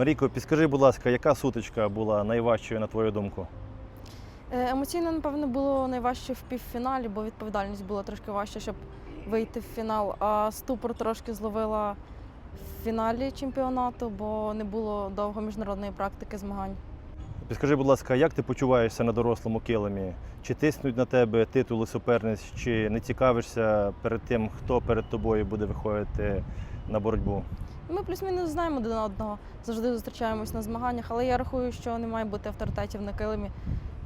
Марійко, підскажи, будь ласка, яка сутичка була найважчою на твою думку? Е, Емоційно, напевно, було найважче в півфіналі, бо відповідальність була трошки важча, щоб вийти в фінал. А ступор трошки зловила в фіналі чемпіонату, бо не було довго міжнародної практики змагань. Підскажи, будь ласка, як ти почуваєшся на дорослому килимі? Чи тиснуть на тебе титули суперниць, чи не цікавишся перед тим, хто перед тобою буде виходити на боротьбу? Ми плюс-мінус знаємо один одного, завжди зустрічаємось на змаганнях, але я рахую, що не має бути авторитетів на килимі.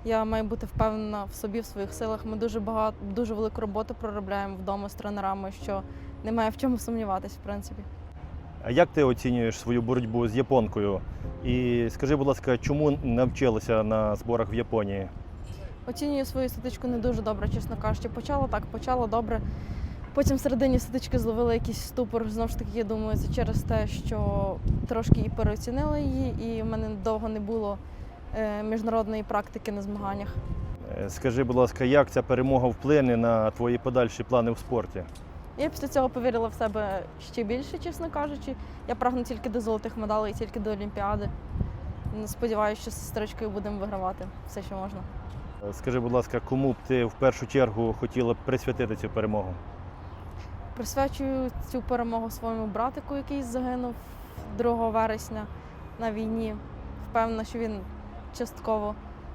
Я маю бути впевнена в собі, в своїх силах. Ми дуже багато, дуже велику роботу проробляємо вдома з тренерами, що немає в чому сумніватись, в принципі. А як ти оцінюєш свою боротьбу з японкою? І скажи, будь ласка, чому не вчилася на зборах в Японії? Оцінюю свою статичку не дуже добре, чесно кажучи. Почала так, почала добре. Потім в середині статички зловила якийсь ступор. Знову ж таки, я думаю, це через те, що трошки і переоцінила її, і в мене довго не було е, міжнародної практики на змаганнях. Е, Скажи, будь ласка, як ця перемога вплине на твої подальші плани в спорті? Я після цього повірила в себе ще більше, чесно кажучи. Я прагну тільки до золотих медалей, тільки до Олімпіади. Сподіваюся, що з сестричкою будемо вигравати все, що можна. Е, Скажи, будь ласка, кому б ти в першу чергу хотіла б присвятити цю перемогу? Присвячую цю перемогу своєму братику, який загинув 2 вересня на війні. Впевнена, що він частково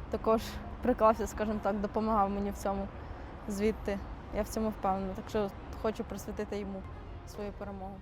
також приклався, скажімо так, допомагав мені в цьому звідти. Я в цьому впевнена. Так що хочу присвятити йому свою перемогу.